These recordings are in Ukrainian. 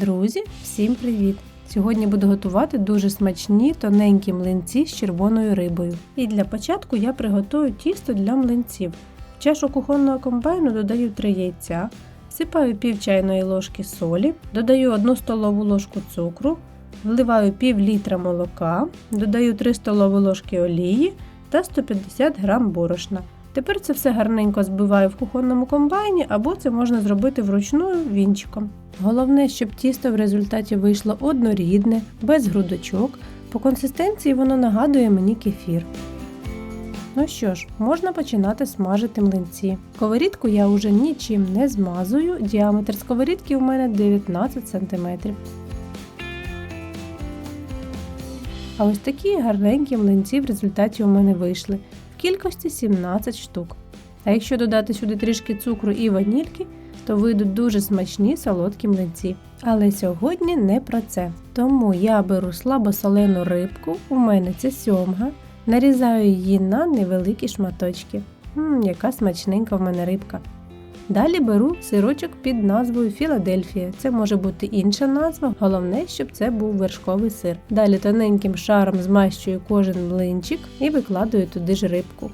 Друзі, всім привіт! Сьогодні буду готувати дуже смачні тоненькі млинці з червоною рибою. І для початку я приготую тісто для млинців. В чашу кухонного комбайну додаю 3 яйця, всипаю пів чайної ложки солі, додаю 1 столову ложку цукру, вливаю пів літра молока, додаю 3 столові ложки олії та 150 г борошна. Тепер це все гарненько збиваю в кухонному комбайні, або це можна зробити вручну вінчиком. Головне, щоб тісто в результаті вийшло однорідне, без грудочок. По консистенції воно нагадує мені кефір. Ну що ж, можна починати смажити млинці. Сковорідку я вже нічим не змазую, діаметр сковорідки у мене 19 см. А ось такі гарненькі млинці в результаті у мене вийшли кількості 17 штук. А якщо додати сюди трішки цукру і ванільки, то вийдуть дуже смачні солодкі млинці. Але сьогодні не про це. Тому я беру слабосолену рибку, у мене це сьомга, нарізаю її на невеликі шматочки. Ммм, яка смачненька в мене рибка. Далі беру сирочок під назвою Філадельфія. Це може бути інша назва, головне, щоб це був вершковий сир. Далі тоненьким шаром змащую кожен млинчик і викладаю туди ж рибку.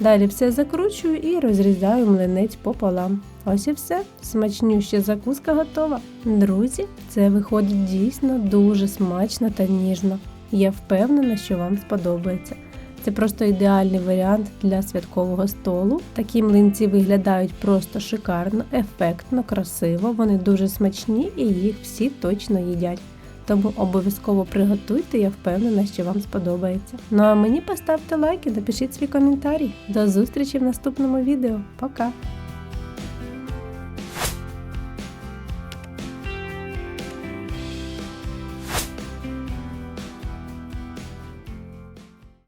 Далі все закручую і розрізаю млинець пополам. Ось і все, смачнюща закуска готова. Друзі, це виходить дійсно дуже смачно та ніжно. Я впевнена, що вам сподобається. Це просто ідеальний варіант для святкового столу. Такі млинці виглядають просто шикарно, ефектно, красиво. Вони дуже смачні і їх всі точно їдять. Тому обов'язково приготуйте, я впевнена, що вам сподобається. Ну а мені поставте лайк і напишіть свій коментарі. До зустрічі в наступному відео. Пока!